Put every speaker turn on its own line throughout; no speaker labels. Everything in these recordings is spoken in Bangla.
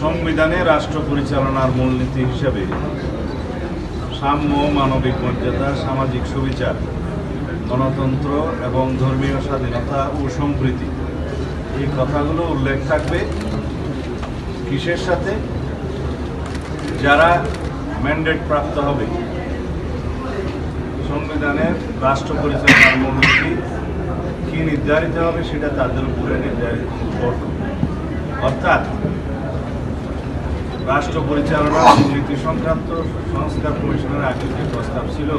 সংবিধানে রাষ্ট্র পরিচালনার মূলনীতি হিসেবে সাম্য, মানবিক মর্যাদা, সামাজিক সুবিচার, গণতন্ত্র এবং ধর্মীয় স্বাধীনতা ও সম্প্রীতি এই কথাগুলো উল্লেখ থাকবে কিসের সাথে? যারা ম্যান্ডেট প্রাপ্ত হবে। সংবিধানের রাষ্ট্র পরিচালনার মূলনীতি কি নির্ধারিত হবে সেটা তাদের উপরে নির্ধারিত করবে অর্থাৎ রাষ্ট্র পরিচালনা নীতি সংক্রান্ত সংস্কার কমিশনের আগে যে প্রস্তাব ছিল,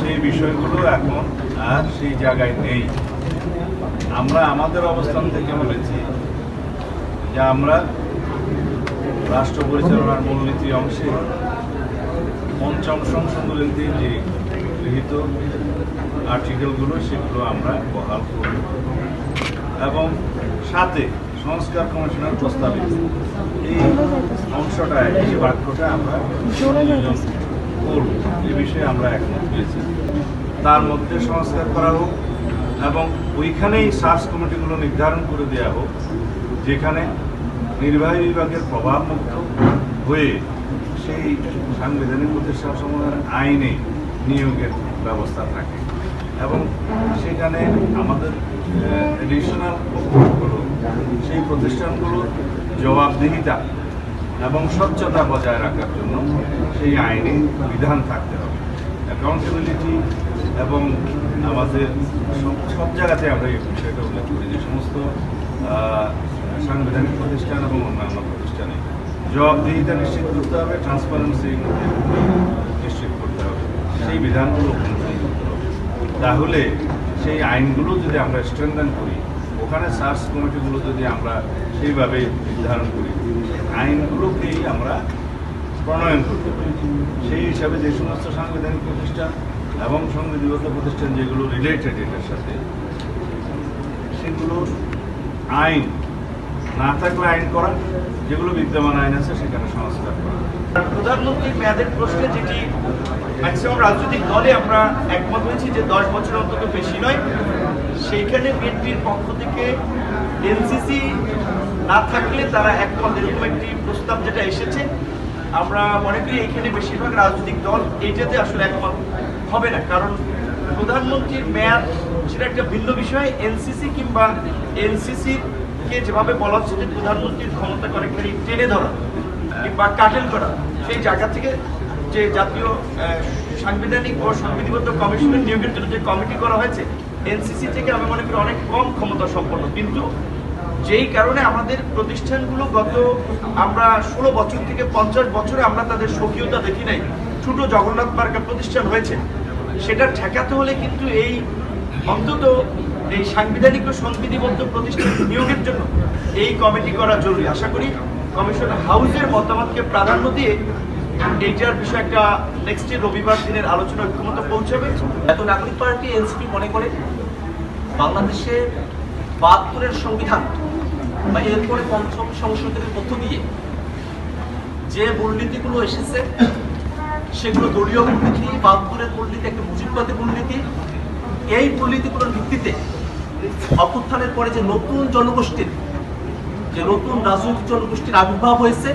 সেই বিষয়গুলো এখন আর সেই জায়গায় নেই। আমরা আমাদের অবস্থান থেকে বলেছি যে আমরা রাষ্ট্র পরিচালনার মূলনীতি অংশে পঞ্চম সংশোধনীতে যে গৃহীত আর্টিকেলগুলো সেগুলো আমরা বহাল করব। এবং সাথে সংস্কার কমিশনের প্রস্তাবিত এই অংশটা এই বাক্যটা আমরা করব, এ বিষয়ে আমরা একমত হয়েছি। তার মধ্যে সংস্কার করা হোক এবং ওইখানেই সার্চ কমিটিগুলো নির্ধারণ করে দেওয়া হোক, যেখানে নির্বাহী বিভাগের প্রভাব মুক্ত হয়ে সেই সাংবিধানিক প্রতিষ্ঠান সমূহের আইনে নিয়োগের ব্যবস্থা থাকে। এবং সেখানে আমাদের এডিশনালগুলো সেই প্রতিষ্ঠানগুলো জবাবদিহিতা এবং স্বচ্ছতা বজায় রাখার জন্য সেই আইনে বিধান থাকতে হবে। অ্যাকাউন্টেবিলিটি এবং আমাদের সব- জায়গাতে আমরা এই বিষয়টা উল্লেখ করি যে সমস্ত সাংবিধানিক প্রতিষ্ঠান এবং অন্যান্য প্রতিষ্ঠানে জবাবদিহিতা নিশ্চিত করতে হবে ট্রান্সপারেন্সি নিশ্চিত করতে হবে। সেই বিধানগুলো তাহলে সেই আইনগুলো যদি আমরা স্ট্রেংথেন করি, ওখানে সার্চ কমিটিগুলো যদি আমরা সেইভাবে নির্ধারণ করি, আইনগুলোকেই আমরা প্রণয়ন করতে পারি। সেই হিসাবে যে সমস্ত সাংবিধানিক প্রতিষ্ঠান এবং সংবিধিবদ্ধ প্রতিষ্ঠান যেগুলো রিলেটেড এটার সাথে, সেগুলোর আইন না থাকলে আইন করা, যেগুলো বিদ্যমান আইন আছে সেখানে সংস্কার করা।
প্রধানমন্ত্রীর মেয়াদের প্রশ্নে যেটি ম্যাক্সিমাম রাজনৈতিক দলে আমরা একমত হয়েছি যে দশ বছর অন্তত বেশি নয়, সেইখানে বিএনপির পক্ষ থেকে এনসিসি না থাকলে তারা একমত এরকম একটি প্রস্তাব যেটা এসেছে, আমরা মনে করি এইখানে বেশিরভাগ রাজনৈতিক দল এইটাতে আসলে একমত হবে না। কারণ প্রধানমন্ত্রীর মেয়াদ সেটা একটা ভিন্ন বিষয়, এনসিসি কিংবা এনসিসির কে যেভাবে বলা হচ্ছে যে প্রধানমন্ত্রীর ক্ষমতা অনেকখানি টেনে ধরা। কিংবা কাটেল করা, সেই জায়গা থেকে যে জাতীয় সাংবিধানিক ও সংবিধিবদ্ধ কমিশনের নিয়োগের জন্য যে কমিটি করা হয়েছে, এনসিসি থেকে আমি মনে করি অনেক কম ক্ষমতা সম্পন্ন। কিন্তু যেই কারণে আমাদের প্রতিষ্ঠানগুলো গত আমরা ষোলো বছর থেকে পঞ্চাশ বছরে আমরা তাদের স্বকীয়তা দেখি নাই। ছোট জগন্নাথ পার্কের প্রতিষ্ঠান হয়েছে। সেটা ঠেকাতে হলে কিন্তু এই অন্তত এই সাংবিধানিক ও সংবিধিবদ্ধ প্রতিষ্ঠান নিয়োগের জন্য এই কমিটি করা জরুরি। আশা করি কমিশন হাউসের মতামতকে প্রাধান্য দিয়ে এইটার বিষয়ে একটা নেক্সট রবিবার দিনের আলোচনা ঐক্যমত পৌঁছাবে।
এত নাগরিক পার্টি এনসিপি মনে করে? বাংলাদেশে বাহাত্তরের সংবিধান বা এরপরে পঞ্চম সংশোধনের মধ্য দিয়ে যে মূলনীতিগুলো এসেছে, সেগুলো দলীয় মূলনীতি, বাহাত্তরের মূলনীতি, একটা মুজিববাদী মূলনীতি, এই মূলনীতিগুলোর ভিত্তিতে অভ্যুত্থানের পরে যে নতুন জনগোষ্ঠীর যে নতুন রাজনৈতিক জনগোষ্ঠীর আবির্ভাব হয়েছে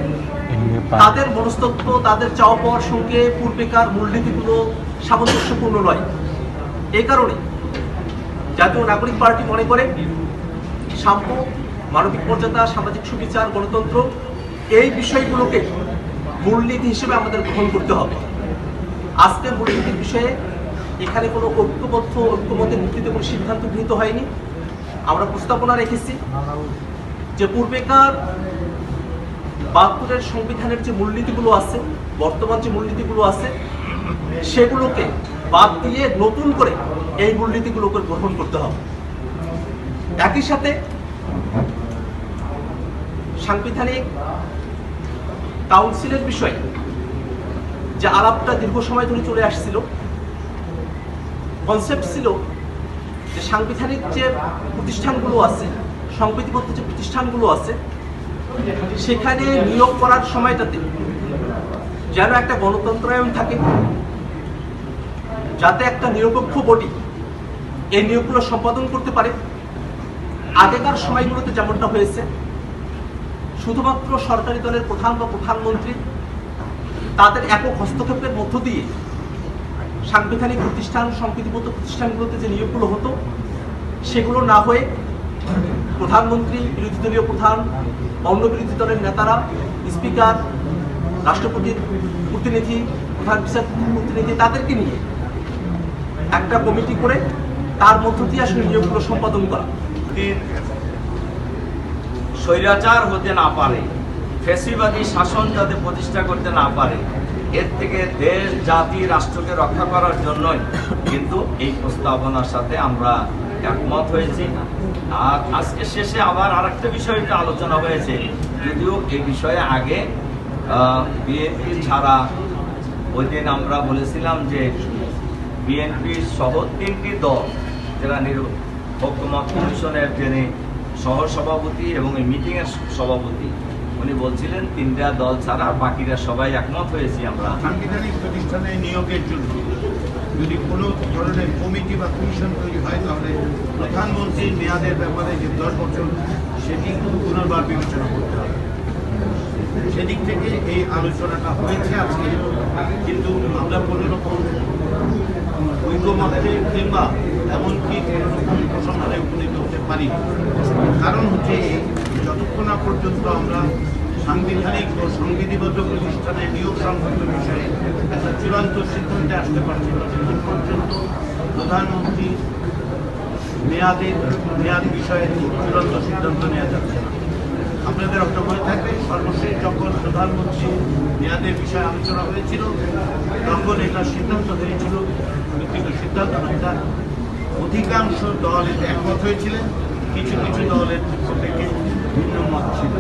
তাদের মনস্তত্ব তাদের চাওয়া পাওয়ার সঙ্গে পূর্বেকার মূলনীতিগুলো সামঞ্জস্যপূর্ণ নয়। এই কারণে জাতীয় নাগরিক পার্টি মনে করে সাম্য মানবিক মর্যাদা সামাজিক সুবিচার গণতন্ত্র এই বিষয়গুলোকে মূলনীতি হিসেবে আমাদের গ্রহণ করতে হবে। আজকের মূলনীতির বিষয়ে এখানে কোনো ঐক্যবদ্ধ ঐক্যমতের ভিত্তিতে কোনো সিদ্ধান্ত গৃহীত হয়নি। আমরা প্রস্তাবনা রেখেছি। যে পূর্বেকার বাহাত্তরের সংবিধানের যে মূলনীতিগুলো আছে, বর্তমান যে মূলনীতিগুলো আছে, সেগুলোকে বাদ দিয়ে নতুন করে এই মূলনীতিগুলোকে গ্রহণ করতে হবে। একই সাথে সাংবিধানিক কাউন্সিলের বিষয়ে যে আলাপটা দীর্ঘ সময় ধরে চলে আসছিল কনসেপ্ট ছিল যে সাংবিধানিক যে প্রতিষ্ঠানগুলো আছে সংবিধিবদ্ধ যে প্রতিষ্ঠানগুলো আছে, সেখানে নিয়োগ করার সময়টাতে যেন একটা গণতন্ত্রায়ন থাকে, যাতে একটা নিরপেক্ষ বডি এই নিয়োগগুলো সম্পাদন করতে পারে। আগেকার সময়গুলোতে যেমনটা হয়েছে, শুধুমাত্র সরকারি দলের প্রধান বা প্রধানমন্ত্রী তাদের একক হস্তক্ষেপের মধ্য দিয়ে সাংবিধানিক প্রতিষ্ঠান, সংবিধিবদ্ধ প্রতিষ্ঠানগুলোতে যে নিয়োগগুলো হতো, সেগুলো না হয়ে প্রধানমন্ত্রী, বিরোধী দলীয় প্রধান অন্য বিরোধী দলের নেতারা, স্পিকার, রাষ্ট্রপতির প্রতিনিধি, প্রধান বিচারপতির প্রতিনিধি, তাদেরকে নিয়ে একটা কমিটি করে তার মধ্য দিয়ে আসলে নিয়োগগুলো সম্পাদন করা।
স্বৈরাচার হতে না পারে ফেসিবাদী শাসন যাতে প্রতিষ্ঠা করতে না পারে, এর থেকে দেশ, জাতি, রাষ্ট্রকে রক্ষা করার জন্যই কিন্তু এই প্রস্তাবনার সাথে আমরা একমত হয়েছি। আর আজকে শেষে আবার আরেকটা বিষয় নিয়ে আলোচনা হয়েছে। যদিও এই বিষয়ে আগে বিএনপি ছাড়া ওই দিন আমরা বলেছিলাম যে বিএনপি সহ তিনটি দল, যারা নির- কমিশনের যিনি সহ সভাপতি এবং এই মিটিংয়ের সভাপতি, উনি বলছিলেন, তিনটা দল ছাড়া বাকিরা সবাই একমত হয়েছি আমরা।
সাংবিধানিক প্রতিষ্ঠানে নিয়োগের জন্য। যদি কোনো ধরনের কমিটি বা কমিশন তৈরি হয়, তাহলে প্রধানমন্ত্রীর মেয়াদের ব্যাপারে যে দশ বছর, সেটি পুনর্বার বিবেচনা করতে হবে। সেদিক থেকে এই আলোচনাটা হয়েছে আজকে, কিন্তু আমরা কোনো রকম ঐক্যমতে কিংবা এমনকি কোনো রকম উপসংহারে উপনীত হতে পারি কারণ হচ্ছে যতক্ষণ না পর্যন্ত আমরা সাংবিধানিক ও সংবিধিবদ্ধ প্রতিষ্ঠানে নিয়োগ সংক্রান্ত বিষয়ে একটা চূড়ান্ত সিদ্ধান্তে আসতে পারছি না। ততক্ষণ পর্যন্ত প্রধানমন্ত্রী মেয়াদের মেয়াদ বিষয়ে চূড়ান্ত সিদ্ধান্ত নেওয়া যাচ্ছে আপনাদের মনে থাকবে। সর্বশেষ যখন প্রধানমন্ত্রী মেয়াদের বিষয়ে আলোচনা হয়েছিল, তখন এটা সিদ্ধান্ত হয়েছিল। দুঃখিত সিদ্ধান্ত এটা অধিকাংশ দল একমত হয়েছিলেন। কিছু কিছু দলের পক্ষ থেকে ভিন্ন মত ছিল।